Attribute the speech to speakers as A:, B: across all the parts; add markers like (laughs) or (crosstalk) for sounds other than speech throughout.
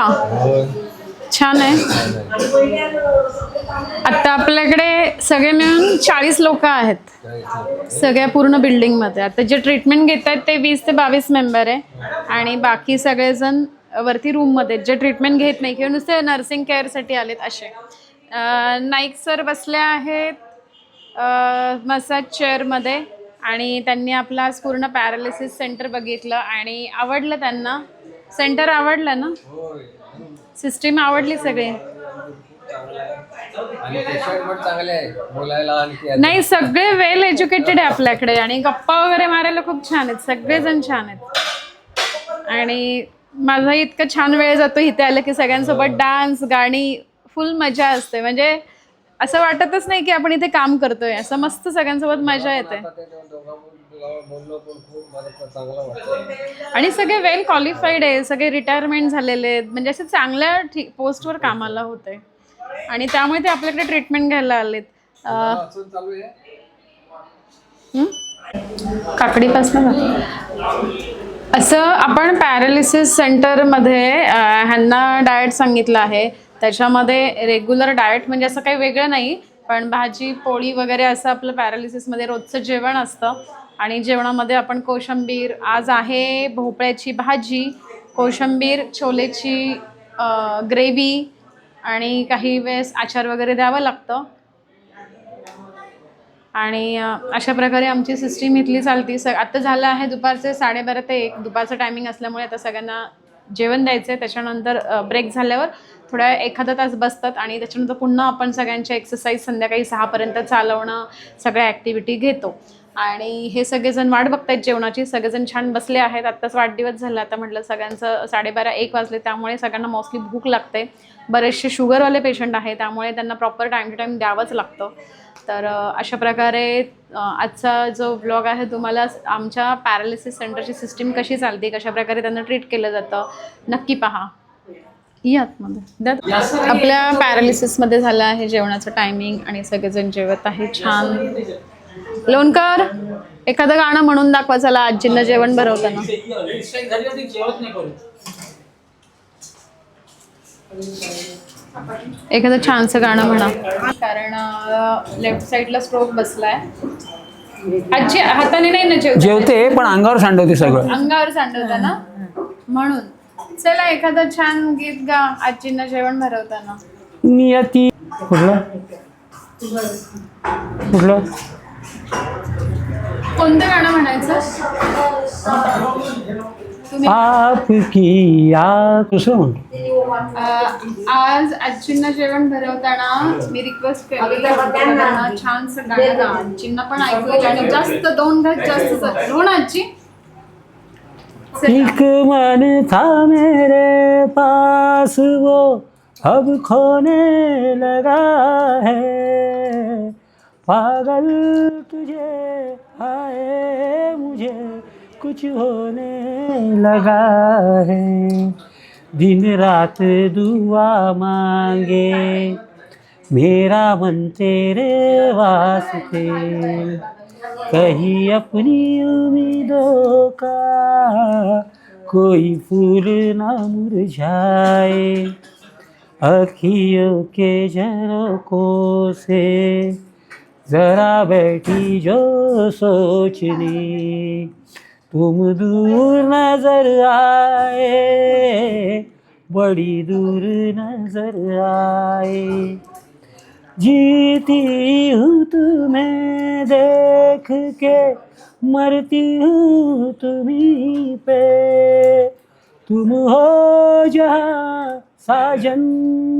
A: का छान आहे. आता आपल्याकडे सगळे मिळून चाळीस लोक आहेत. सगळ्या पूर्ण बिल्डिंगमध्ये. आता जे ट्रीटमेंट घेत आहेत ते वीस ते बावीस मेंबर आहे. आणि बाकी सगळेजण वरती रूममध्ये जे ट्रीटमेंट घेत नाही किंवा नुसते नर्सिंग केअरसाठी आलेत असे. नाईक सर बसले आहेत मसाज चेअरमध्ये आणि त्यांनी आपला आज पूर्ण पॅरालिसिस सेंटर बघितलं आणि आवडलं त्यांना. सेंटर आवडलं ना? सिस्टीम आवडली सगळी?
B: आणि पेशंट पण चांगले आहे. बोलायला आणखी
A: नाही सगळे वेल एज्युकेटेड आहे आपल्याकडे. आणि गप्पा वगैरे मारायला खूप छान आहेत. सगळेजण छान आहेत. आणि माझा इतकं छान वेळ जातो इथे आलं की सगळ्यांसोबत डान्स गाणी फुल मजा असते. म्हणजे असं वाटतच नाही की आपण इथे काम करतोय. असं मस्त सगळ्यांसोबत मजा येते. आणि सगळे वेल क्वालिफाईड आहे सगळे रिटायरमेंट झालेले आहेत. म्हणजे असे चांगल्या ठीक पोस्टवर कामाला होते. आणि त्यामुळे ते आपल्याकडे ट्रीटमेंट घ्यायला आलेत. काकडीपासून असं आपण पॅरालिसिस सेंटरमध्ये ह्यांना डाएट सांगितलं आहे. त्याच्यामध्ये रेग्युलर डाएट म्हणजे असं काही वेगळं नाही. पण भाजी पोळी वगैरे असं आपलं पॅरालिसिसमध्ये रोजचं जेवण असतं. आणि जेवणामध्ये आपण कोशंबीर आज आहे भोपळ्याची भाजी कोशंबीर छोलेची ग्रेव्ही आणि काही वेळेस आचार वगैरे द्यावं लागतं. आणि अशा प्रकारे आमची सिस्टीम इथली चालती. स आता झालं आहे दुपारचे साडेबारा ते एक. दुपारचं टायमिंग असल्यामुळे आता सगळ्यांना जेवण द्यायचं आहे त्याच्यानंतर ब्रेक झाल्यावर थोड्या एखादा तास बसतात आणि त्याच्यानंतर पुन्हा आपण सगळ्यांच्या एक्सरसाइज संध्याकाळी सहापर्यंत चालवणं सगळ्या ॲक्टिव्हिटी घेतो. आणि हे सगळेजण वाट बघतायत जेवणाची. सगळेजण छान बसले आहेत. आत्ताच वाढदिवस झाला आता म्हटलं सगळ्यांचं साडेबारा एक वाजले त्यामुळे सगळ्यांना मोस्टली भूक लागते. बरेचसे शुगरवाले पेशंट आहे त्यामुळे त्यांना प्रॉपर टाईम टू टाईम द्यावंच लागतं. तर अशा प्रकारे आजचा जो ब्लॉग आहे तुम्हाला आमच्या पॅरालिसिस सेंटरची सिस्टीम कशी चालते कशा प्रकारे त्यांना ट्रीट केलं जातं नक्की पहा. यात मध्ये आपल्या पॅरालिसिसमध्ये झालं आहे जेवणाचं टायमिंग आणि सगळेजण जेवत आहे छान. लोणकर एखादं गाणं म्हणून दाखवा चला आजींना जेवण भरवताना. एखादं छानसं गाणं म्हणा. कारण लेफ्ट साईडला स्ट्रोक बसलाय. आजी हाताने नाही ना जेवत
C: जेवते पण अंगावर सांडवते सगळं.
A: अंगावर सांडवता ना म्हणून. चला एखादं छान गीत गा आजींना जेवण भरवताना.
C: नियती कुठलं? कुठलं?
A: कोणतं गाणं म्हणायचं? तुम्ही
C: आपकी या दुसरं म्हणतो
A: अं, आज आजींना जेवण भरवताना मी रिक्वेस्ट केली. छानसं गाणं गा आजींना पण ऐकू आणि जास्त दोन घात जास्त. हो ना आजी.
C: एक मन था मेरे पास वो अब खोने लगा है. पागल तुझे आए मुझे, कुछ होने लगा है। दिन रात दुआ मांगे, मेरा मन तेरे वास्ते। कहीं अपनी उम्मीदों का कोई फूल ना मुरझाए, अखियों के झरोकों से। जरा बैठी जो सोचने तुम दूर नजर आए बड़ी दूर नजर आए. जीती हूँ तुम्हें देख के मरती हूँ तुम्ही पे. तुम हो जहाँ साजन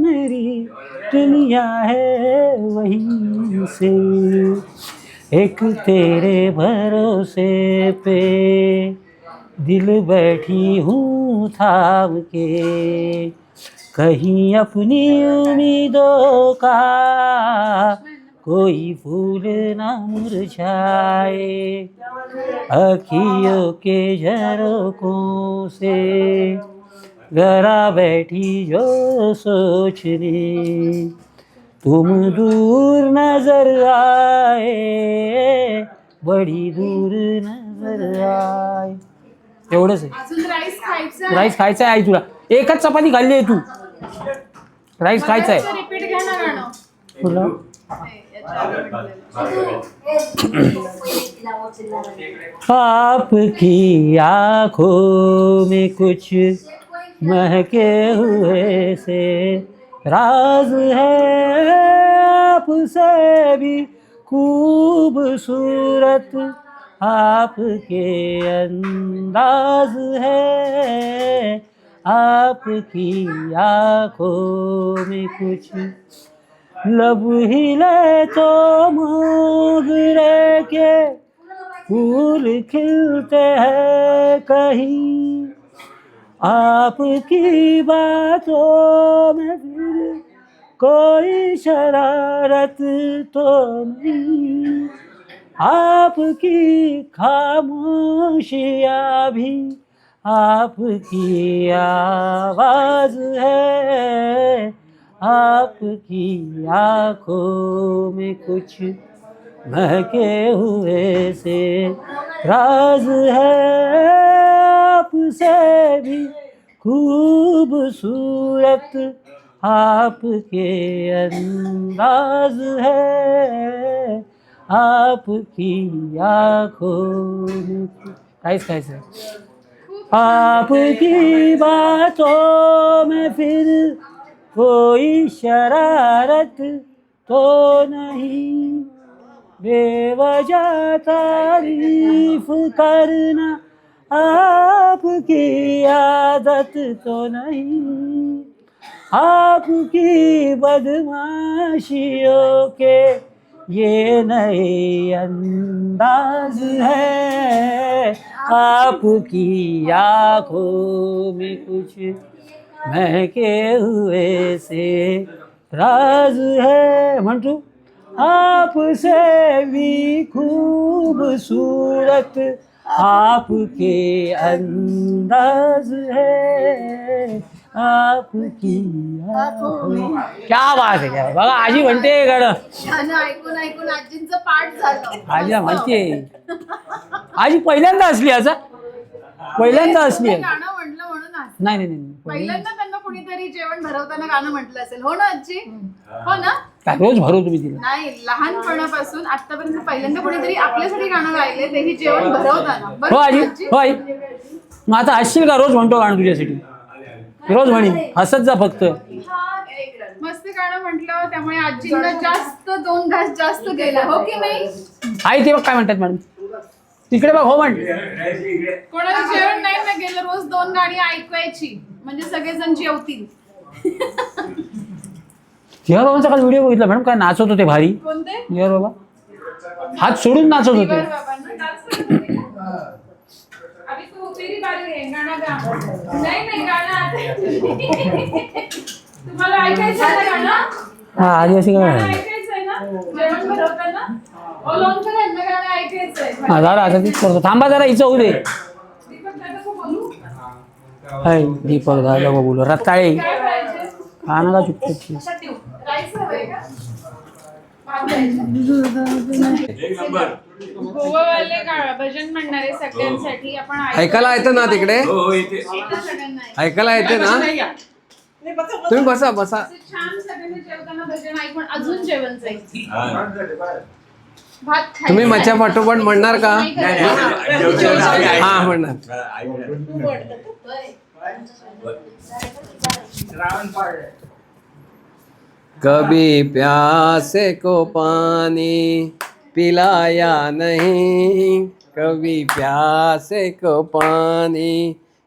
C: मेरी दुनिया है वहीं से एक तेरे भरोसे पे दिल बैठी हूँ थाम के। कहीं अपनी उम्मीदों का कोई फूल ना मुरझाए, अखियों के झरोकों से। जरा बैठी जो सोचने तुम दूर नजर आए बड़ी दूर नजर आए. एवढंच आहे.
A: राईस खायचं
C: आहे? आई तुला. एकच चपाती खाल्ली आहे तू. राईस खायचा आहे. तुला? आपकी आंखों में कुछ महके हुए से राज है आपसे भी खूबसूरत आपके अंदाज है आपकी आंखों में कुछ लब हिले तो मोगरे के फूल खिलते हैं कहीं। आपकी बातों में फिर कोई शरारत तो नहीं। आपकी खामोशिया भी आपकी आवाज है। आपकी आंखों में कुछ महके हुए से राज है। से भी खूबसूरत आपके अंदाज है। आपकी आँखों में कुछ- काहीच आपकी बातों में फिर कोई शरारत तो नहीं। बेवजह तारीफ करना आपकी आदत तो नहीं. आपकी बदमाशियों के ये नए अंदाज है। आपकी आंखों में कुछ महके हुए से राज है। मंटू आपसे भी खूबसूरत आपके अंदाज है आपकी आंखों। क्या बात आहे क्या बघा आजी म्हणते गाणं
A: गाणं ऐकून ऐकून आजींचं पाठ झालं.
C: आजीला माहिती आहे आजी पहिल्यांदा असली आता पहिल्यांदा असली आहे
A: गाणं
C: नाही नाही नाही
A: पहिल्यांदा त्यांना कुणीतरी जेवण भरवताना गाणं म्हटलं असेल. हो ना आजी? हो ना?
C: काय रोज भरव तुम्ही तिला.
A: नाही लहानपणापासून आतापर्यंत पहिल्यांदा कुणीतरी आपल्यासाठी गाणं गायले तेही जेवण भरवताना.
C: हो
A: बरोबर
C: आजी?
A: आजी?
C: हो आई. मग आता हसशील का? रोज म्हणतो गाणं तुझ्यासाठी. रोज म्हणीन. हसत जा फक्त.
A: मस्त गाणं म्हटलं त्यामुळे आजींना जास्त दोन घास जास्त गेला. हो की नाही?
C: आई ते बघ काय म्हणतात मॅडम. तिकडे बघ हो म्हण.
A: कोणाला जेवण नाही ना गेलं रोज दोन गाणी ऐकवायची म्हणजे सगळेजण जेवतील.
C: जिहा बाबांचा काल व्हिडिओ बघितला मॅडम काय नाचत होते भारी.
A: कोणते?
C: जिहा बाबा. हात सोडून नाचत होते?
A: अभी तू तेरी बारी आहे गाणं गा. नाही नाही गाणं आता. तुम्हाला ऐकायचं आहे ना गाणं?
C: हा आधी अशी काय
A: गाणं
C: हा जरा आता तीच करतो. थांबा जरा हिचं होऊ दे. हाय दीपक दादा बोलू. रताळे कानाला चुकतो
A: का? भजन म्हणणारे सगळ्यांसाठी आपण ऐकू.
B: ऐकायला येतं ना तिकडे. ऐकायला येते ना? तुम्ही बसा बसा.
A: असे छान सगळ्यांनी जेवताना भजन ऐकून अजून जेवण जाईल भात खायचा.
B: तुम्ही. मच्छा पाठोपाठ म्हणणार का. हा. म्हणणार. कभी प्यासे को पानी पिलाया नहीं कभी प्यासे को पानी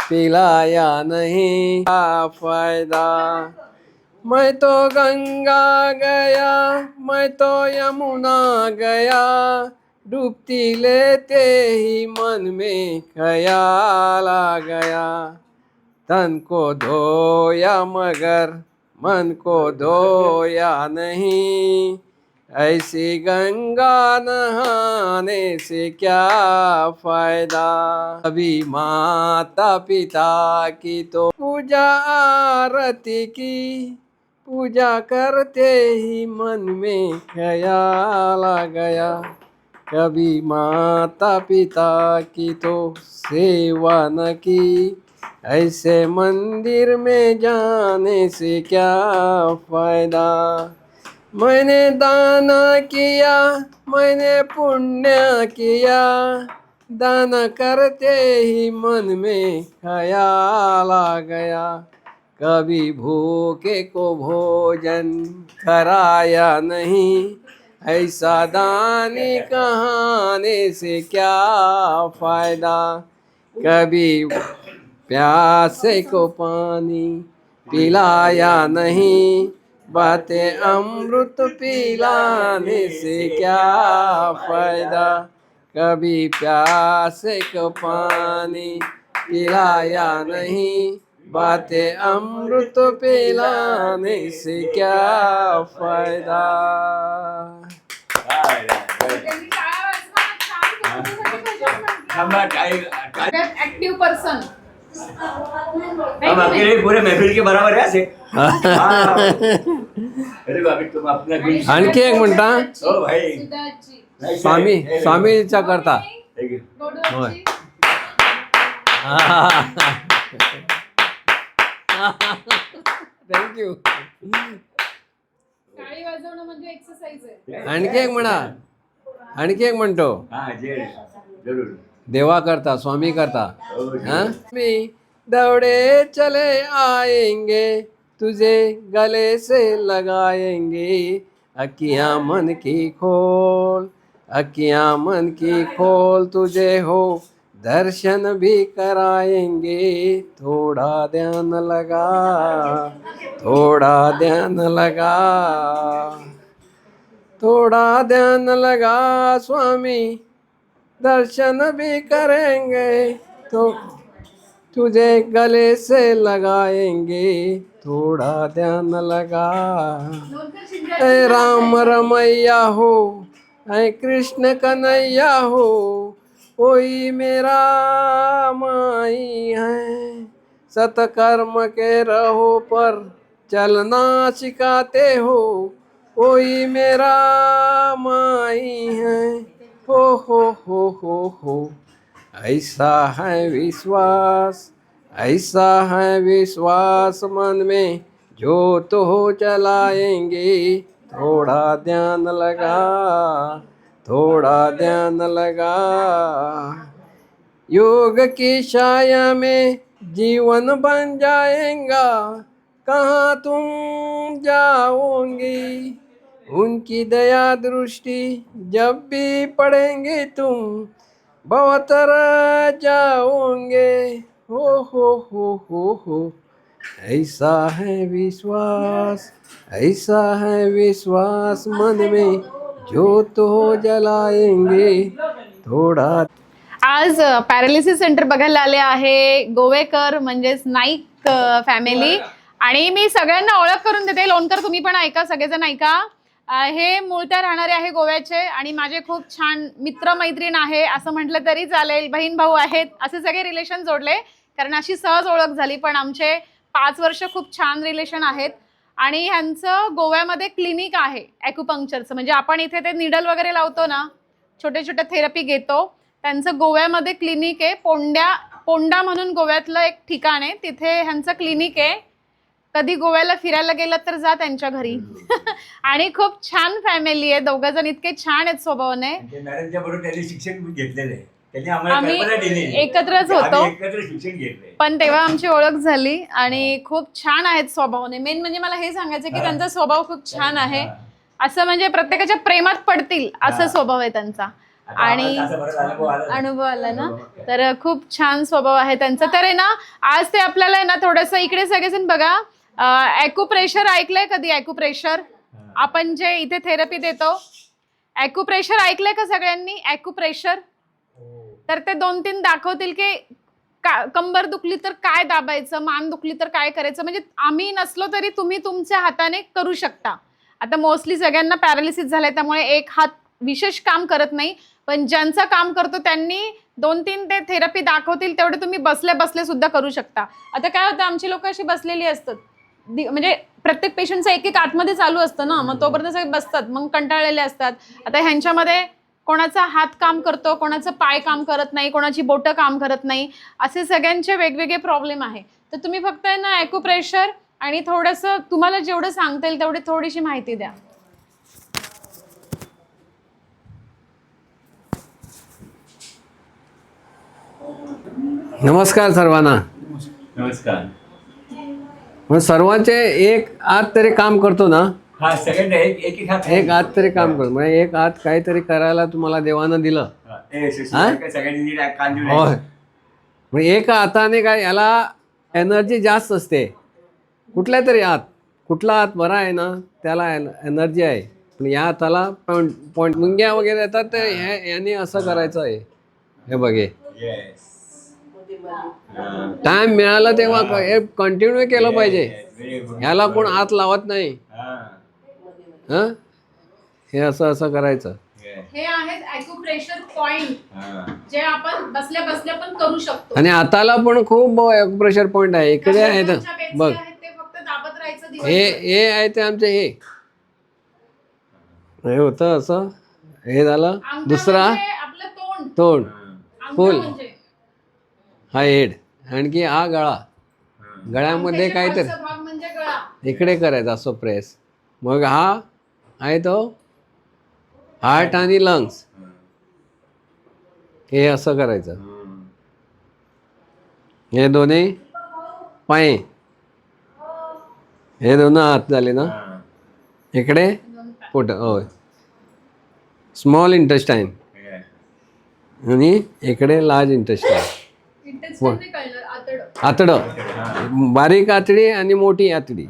B: पिलाया नहीं क्या फ़ायदा? मैं तो गंगा गया, मैं तो यमुना गया, डूबती लेते ही मन में ख्याल आ गया। तन को धोया मगर मन को धोया नहीं। ऐसी गंगा नहाने से क्या फ़ायदा? अभी माता पिता की तो पूजा आरती की, पूजा करते ही मन में ख्याल आ गया। कभी माता पिता की तो सेवा न की, ऐसे मंदिर में जाने से क्या फ़ायदा? मैंने दाना किया, मैंने पुण्य किया। दान करते ही मन में ख्याल आ गया। कभी भूखे को भोजन कराया नहीं। ऐसा दानी कहाने से क्या फ़ायदा? कभी प्यासे को पानी पिलाया नहीं। बातें अमृत पिलाने से क्या फ़ायदा? कभी प्यास को पानी पिलाया नहीं। बातें अमृत पिलाने से क्या फ़ायदा?
D: म्हटलं. ऍक्टिव्ह पर्सन
E: हम अकेले पूरे महफिल के बराबर है हाँ। अरे बाबी तुम गुण
B: आणखी एक म्हणता
E: ओ भाई। नाही,
B: स्वामी
E: नाही,
B: स्वामीचा करता।
E: Thank you.
D: गोडवाची.
B: थँक्यू
D: टाळी वाजवणं म्हणजे एक्सरसाइज आहे.
B: आणखी एक म्हणा. आणखी एक म्हणतो.
E: हाँ जे जरूर.
B: देवा करता स्वामी करता।
E: हो,
B: दौड़े चले आएँगे तुझे गले से लगाएँगे। अकियाँ मन की खोल अकियाँ मन की खोल तुझे हो। दर्शन भी कराएँगे थोड़ा ध्यान लगा थोड़ा ध्यान लगा। थोड़ा ध्यान लगा स्वामी। दर्शन भी करेंगे तो तुझे गले से लगाएँगे। थोड़ा ध्यान लगा। ऐ राम रमैया हो, ऐ कृष्ण कन्हैया हो कोई मेरा माई है। सतकर्म के रहो पर चलना सिखाते हो कोई मेरा माई है। हो हो हो हो हो। ऐसा है विश्वास, ऐसा है विश्वास मन में। जो तो हो चलाएँगे, थोड़ा ध्यान लगा, थोड़ा ध्यान लगा। योग की छाया में जीवन बन जाएगा, कहाँ तुम जाओगी? उनकी दया दृष्टि जब भी पढ़ेंगे तुम बहुत जाओगे हो हो हो हो हो। ऐसा है विश्वास ऐसा है विश्वास मन में जो तो जलाएंगे थोड़ा।
A: आज पॅरालिसिस सेंटर बघायला आले आहे गोवेकर म्हणजेच नाईक फॅमिली आणि मी सगळ्यांना ओळख करून देते. लोणकर तुम्ही पण ऐका सगळेजण ऐका. हे मूळत्या राहणारे आहे गोव्याचे आणि माझे खूप छान मित्रमैत्रीण आहे असं म्हटलं तरी चालेल. बहीण भाऊ आहेत असे सगळे रिलेशन जोडले. कारण अशी सहज ओळख झाली पण आमचे पाच वर्ष खूप छान रिलेशन आहेत. आणि ह्यांचं गोव्यामध्ये क्लिनिक आहे ॲक्युपंक्चरचं म्हणजे आपण इथे ते निडल वगैरे लावतो ना छोटे छोटे थेरपी घेतो. त्यांचं गोव्यामध्ये क्लिनिक आहे पोंड्या पोंडा म्हणून गोव्यातलं एक ठिकाण आहे. तिथे ह्यांचं क्लिनिक आहे. कधी गोव्याला फिरायला गेलं तर जा त्यांच्या घरी. (laughs) आणि खूप छान फॅमिली आहे. दोघं जण इतके छान आहेत स्वभावाने.
E: आणि ते मॅडमच्या बरोबर त्यांनी शिक्षण घेतलेलं आहे. त्यांनी आम्हाला
A: आम्ही एकत्रच होतो. पण तेव्हा आमची ओळख झाली आणि खूप छान आहेत स्वभावाने. मेन म्हणजे मला हे सांगायचं की. त्यांचा स्वभाव खूप छान आहे. असं म्हणजे प्रत्येकाच्या प्रेमात पडतील असं. स्वभाव आहे त्यांचा. आणि
E: अनुभव आला ना.
A: तर खूप छान स्वभाव आहे त्यांचा. तर आहे ना आज ते आपल्याला आहे ना थोडंसं इकडे सगळेजण बघा. ॲक्युप्रेशर ऐकलंय कधी? ॲक्युप्रेशर आपण जे इथे थेरपी देतो ॲक्युप्रेशर ऐकलंय का सगळ्यांनी? ॲक्युप्रेशर तर ते दोन तीन दाखवतील की का कंबर दुखली तर काय दाबायचं? मान दुखली तर काय करायचं? म्हणजे आम्ही नसलो तरी तुम्ही तुमच्या हाताने करू शकता. आता मोस्टली सगळ्यांना पॅरालिसिस झालाय त्यामुळे एक हात विशेष काम करत नाही. पण ज्यांचं काम करतो त्यांनी दोन तीन ते थेरपी दाखवतील तेवढे तुम्ही बसले बसले सुद्धा करू शकता. आता काय होतं आमची लोक अशी बसलेली असतात. म्हणजे प्रत्येक पेशंटचं एक एक आतमध्ये चालू असतं ना मग तोपर्यंत सगळे बसतात मग कंटाळलेले असतात. आता ह्यांच्यामध्ये कोणाचा हात काम करतो कोणाचं पाय काम करत नाही कोणाची बोटं काम करत नाही असे सगळ्यांचे वेगवेगळे प्रॉब्लेम आहे. तर तुम्ही फक्त आहे ना ॲक्युप्रेशर आणि थोडंसं तुम्हाला जेवढं सांगता येईल तेवढी थोडीशी माहिती द्या.
B: नमस्कार सर्वांना.
E: नमस्कार.
B: मग सर्वांचे एक हात तरी काम करतो ना.
E: हा सेकंड एक एक एक हात
B: एक हात तरी काम करतो. म्हणजे एक हात काहीतरी करायला तुम्हाला देवानं दिलं.
E: हा, ए,
B: हा?
E: काय सगळ्यांनी नीट कान देऊन
B: होय. मग एक हाताने काय याला एनर्जी जास्त असते. कुठल्या तरी हात कुठला हात बरा आहे ना त्याला एनर्जी आहे. पण या हाताला पॉईंट पॉईंट मुंग्या वगैरे येतात ह्या- याने असं करायचं आहे. हे बघे.
E: Yes. हा.
B: टाइम मिळाला तेव्हा हे कंटिन्यू केलं पाहिजे. ह्याला कोण हात लावत नाही
E: हा.
B: असं असं करायचं.
A: हे पॉइंट
E: हा.
A: जे आपण बसल्या बसल्या पण करू शकतो
B: आणि हाताला पण खूप प्रेशर पॉईंट आहे इकडे
A: बेसचे
B: बघ
A: आहेत ते फक्त दाबत राहायचं
B: हे. हे आहे ते आमचे हे हे होतं असं हे झालं दुसरा
A: म्हणजे आपलं तोंड
B: फुल. हा हेड. आणखी हा गळा. गळ्यामध्ये काहीतरी
A: भाग म्हणजे गळा.
B: इकडे करायचा असं प्रेस मग हा आहे तो हार्ट आणि लंग्स हे. असं करायचं. हे. दोन्ही पाय. हे दोन हात झाले ना. इकडे पोट होय. Small intestine. आणि इकडे लार्ज इंटेस्टाईन
A: आतडं.
B: बारीक आतडी आणि मोठी आतडी.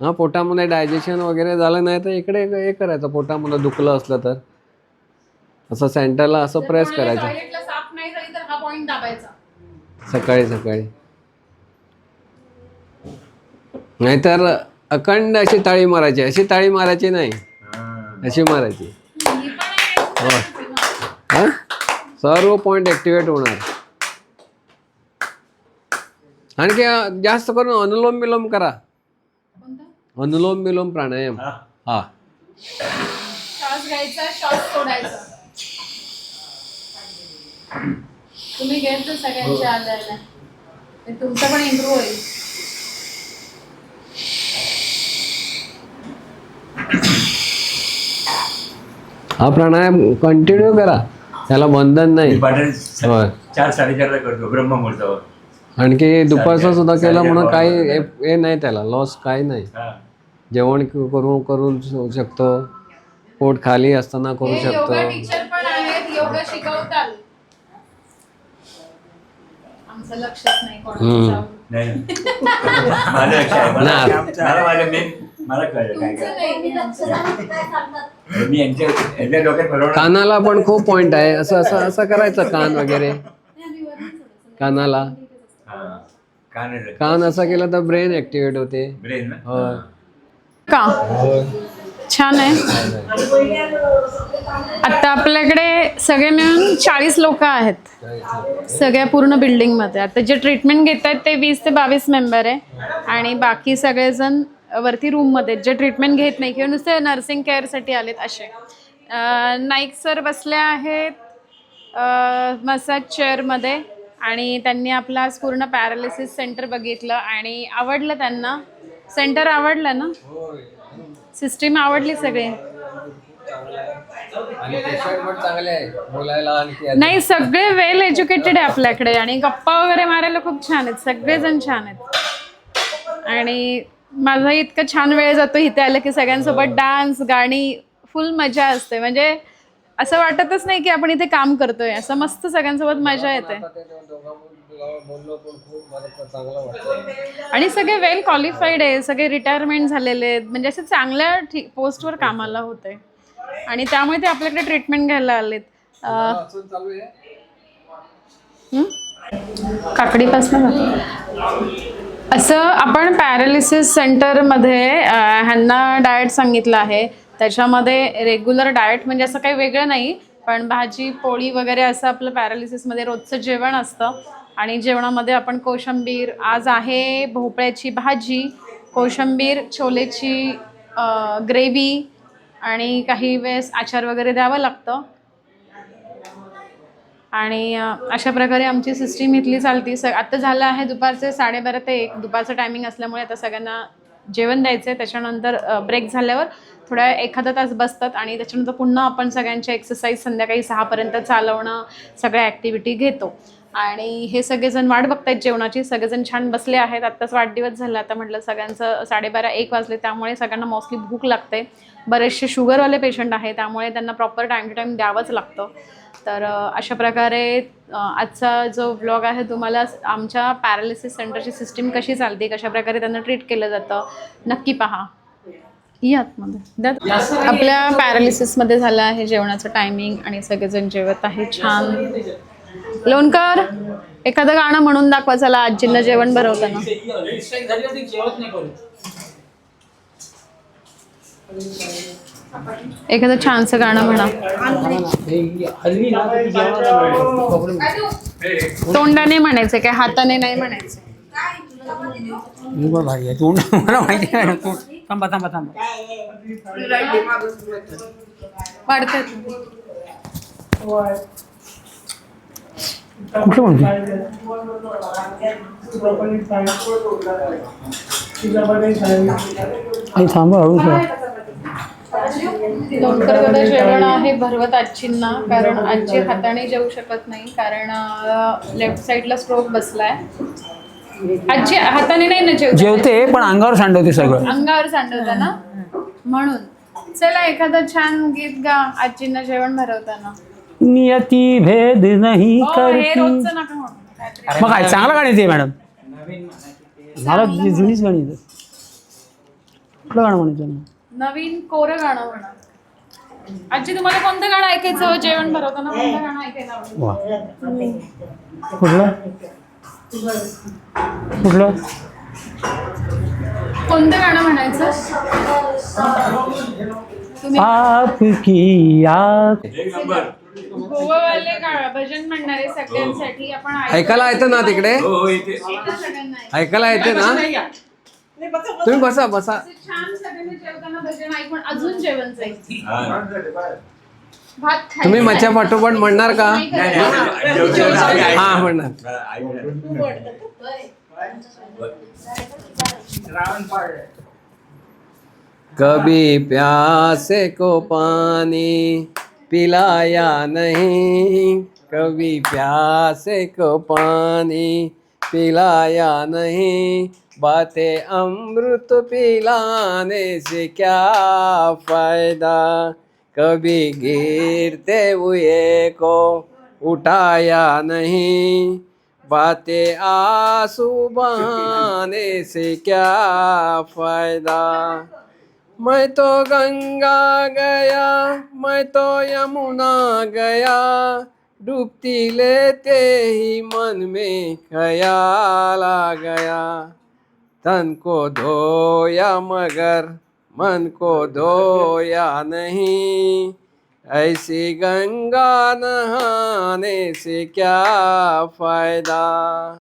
E: हा.
B: पोटामध्ये डायजेशन वगैरे झालं नाही तर इकडे हे करायचं. पोटामध्ये दुखलं असलं तर. असं सेंटरला असं प्रेस करायचं.
A: टॉयलेटला साफ नाही झाली तर हा पॉइंट दाबायचा.
B: सकाळी सकाळी. नाहीतर अखंड अशी ताळी मारायची. अशी ताळी मारायची नाही. अशी मारायची.
A: ही पण आहे.
B: हा? सर्व पॉईंट ॲक्टिवेट होणार. आणखी अं, जास्त करून अनुलोम विलोम करा.
A: कोणतं?
B: अनुलोम विलोम प्राणायाम.
E: हा.
B: हा.
A: श्वास घ्यायचा श्वास सोडायचा. तुम्ही घेत जा सगळ्यांच्या आल्याला ते तुमचं पण इम्प्रूव्ह होईल.
B: हा प्राणायाम कंटिन्यू करा. त्याला बंधन नाही.
E: चार साडेचारला करतो ब्रह्ममुहूर्तावर.
B: आणखी दुपारचं सुद्धा केलं म्हणून काही. हे नाही त्याला लॉस काही नाही.
E: हा.
B: जेवण करू श- शकतो. पोट खाली असताना करू
A: योगा
B: शकतो.
E: काय काय
B: कानाला पण खूप पॉइंट आहे. असं असं असं करायचं कान वगैरे. कानाला.
E: हा. कानाचं
B: कान असं केलं तर ब्रेन ऍक्टिव्हेट होते.
E: ब्रेन
B: होय.
A: का? छान आहे. आता आपल्याकडे सगळे मिळून चाळीस लोक आहेत. सगळ्या पूर्ण बिल्डिंगमध्ये. आता जे ट्रीटमेंट घेत आहेत ते वीस ते बावीस मेंबर आहे. आणि बाकी सगळेजण वरती रूममध्ये आहेत, जे ट्रीटमेंट घेत नाही किंवा नुसते नर्सिंग केअरसाठी आलेत असे. नाईक सर बसले आहेत मसाज चेअरमध्ये आणि त्यांनी आपला आज पूर्ण पॅरालिसिस सेंटर बघितलं आणि आवडलं त्यांना. सेंटर आवडलं ना? सिस्टीम आवडली सगळी. नाही सगळे वेल एज्युकेटेड आहे आपल्याकडे. आणि गप्पा वगैरे मारायला खूप छान आहेत. सगळेजण छान आहेत. आणि माझा इतका छान वेळ जातो इथे आलं की सगळ्यांसोबत डान्स गाणी फुल मजा असते. म्हणजे असं वाटतच नाही की आपण इथे काम करतोय. असं मस्त सगळ्यांसोबत मजा येते. आणि सगळे वेल क्वालिफाईड आहे सगळे रिटायरमेंट झालेले आहेत. म्हणजे असे चांगल्या पोस्टवर कामाला होते. आणि त्यामुळे ते आपल्याकडे ट्रीटमेंट घ्यायला आलेत? काकडीपासून असं आपण पॅरालिसिस सेंटरमध्ये ह्यांना डाएट सांगितलं आहे. त्याच्यामध्ये रेग्युलर डाएट म्हणजे असं काही वेगळं नाही पण भाजी पोळी वगैरे असं आपलं पॅरालिसिसमध्ये रोजचं जेवण असतं. आणि जेवणामध्ये आपण कोशंबीर आज आहे भोपळ्याची भाजी कोशंबीर छोलेची ग्रेव्ही आणि काही वेळेस आचार वगैरे द्यावं लागतं. आणि अशा प्रकारे आमची सिस्टीम इथली चालती. स आता झालं आहे दुपारचे साडेबारा ते एक. दुपारचं टायमिंग असल्यामुळे आता सगळ्यांना जेवण द्यायचं आहे त्याच्यानंतर ब्रेक झाल्यावर थोड्या एखादा तास बसतात आणि त्याच्यानंतर पुन्हा आपण सगळ्यांचे एक्सरसाइज संध्याकाळी सहापर्यंत चालवणं सगळ्या ॲक्टिव्हिटी घेतो. आणि हे सगळेजण वाट बघतायत जेवणाची. सगळेजण छान बसले आहेत. आत्ताच वाढदिवस झाला आता म्हटलं सगळ्यांचं साडेबारा एक वाजले त्यामुळे सगळ्यांना मोस्टली भूक लागते. बरेचसे शुगरवाले पेशंट आहे त्यामुळे त्यांना प्रॉपर टाईम टू टाईम द्यावंच लागतं. तर अशा प्रकारे आजचा जो ब्लॉग आहे तुम्हाला आमच्या पॅरालिसिस सेंटरची सिस्टीम कशी चालते कशा प्रकारे त्यांना ट्रीट केलं जातं नक्की पहा. या आतमध्ये. आपल्या पॅरालिसिसमध्ये झालं आहे जेवणाचं टायमिंग आणि सगळेजण जेवत आहे छान. लोणकर एखादं गाणं म्हणून दाखवा चला आजींना जेवण भरवताना. एखादं छानसं गाणं म्हणा. तोंडाने म्हणायचं काय हाताने नाही म्हणायचं
C: तोंड मला माहिती थांबा थांबा थांबा.
A: वाढतात.
C: कुठलं म्हणतो आई थांबा हळू.
A: लवकर बघा जेवण आहे भरवत आजींना कारण आजी हाताने जेवू शकत नाही कारण लेफ्ट साईडला स्ट्रोक बसलाय. आजी हाताने नाही ना जेव
C: जेवते पण अंगावर सांडवते सगळं.
A: अंगावर सांडवता ना? म्हणून. चला एखादं छान गीत गा आजींना जेवण भरवताना.
C: नियती भेद नाही
A: हो, हे
C: करती.
A: रोजचं नका म्हणू. काहीतरी.
C: मग काय चांगलं गाणी ते मॅडम? मला ती जुनीच गाणी. कुठलं गाणं म्हणायचं
A: नवीन कोरं गाणं म्हणा. आजी तुम्हाला कोणतं गाणं ऐकायचं? जेवण भरवताना कोणतं गाणं ऐकायला आवडेल?
C: वा. कुठलं? कुठलं?
A: कोणतं गाणं म्हणायचं? तुम्ही
C: आपकी
E: नंबर.
A: गोवावाले गा- भजन म्हणणारे सगळ्यांसाठी आपण
B: ऐकायला येतं ना तिकडे?
E: हो हो
B: ऐकायला येते ना? तुम्ही बसा बसा.
A: छान सगळ्यांनी जेवताना भजन ऐकून अजून जेवण जाईल.
E: हा.
B: तुम्ही मच्छा पाठोपाठ म्हणणार का? हा म्हणणार. कभी प्यासे को पानी पिलाया नहीं कभी प्यासे को पानी पिलाया नहीं बातें अमृत पिलाने से क्या फायदा? कभी गिरते हुए को उठाया नहीं। बातें आँसू बहाने से क्या फ़ायदा? मैं तो गंगा गया, मैं तो यमुना गया, डूबती लेते ही मन में ख्याल आ गया। तन को धोया मगर मन को धोया नहीं। ऐसी गंगा नहाने से क्या फायदा?